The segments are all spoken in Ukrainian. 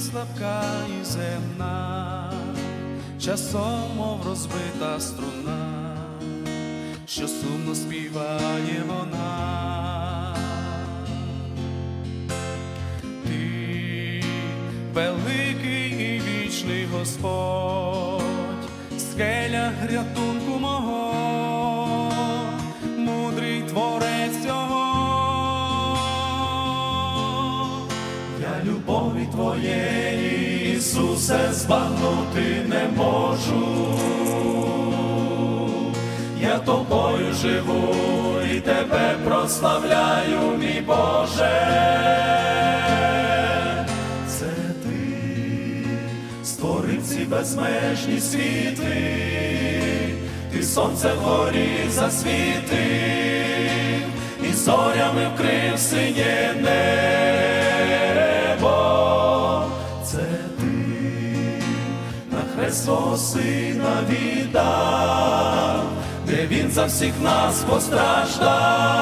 слабка і земна, часом, мов розбита струна, що сумно співає вона. Ти великий і вічний Господь, скеля рятунку любові Твоєї, Ісусе, збагнути не можу. Я тобою живу і тебе прославляю, мій Боже. Це ти створив ці безмежні світи, ти сонце вгорі засвітив, і зорями вкрив синє небо. Сина віддав, де він за всіх нас постраждав,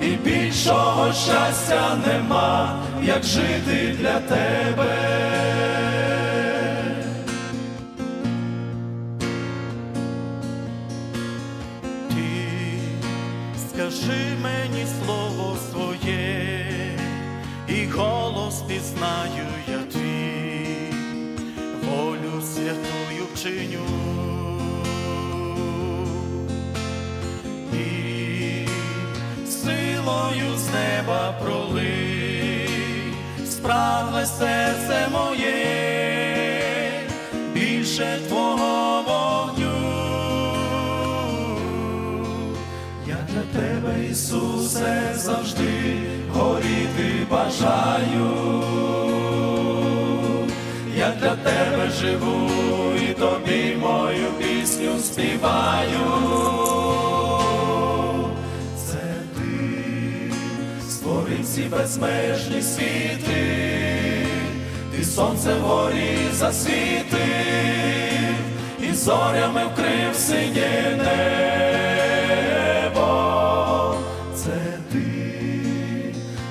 і більшого щастя нема, як жити для тебе. Ти скажи мені слово своє, і голос пізнаю вчиню. І силою з неба пролий, справне серце моє, більше твого вогню. Я для тебе, Ісусе, завжди горіти бажаю. Я для тебе живу тобі мою пісню співаю. Це ти створив ці безмежні світи, ти сонце вгорі засвітив, і зорями вкрив синє небо. Це ти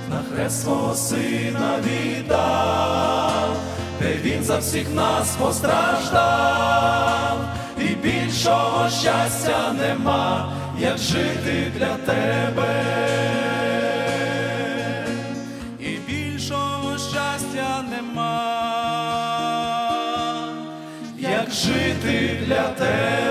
на хрест свого сина віддав, де він за всіх нас постраждав, і більшого щастя нема, як жити для тебе. І більшого щастя нема, як жити для тебе.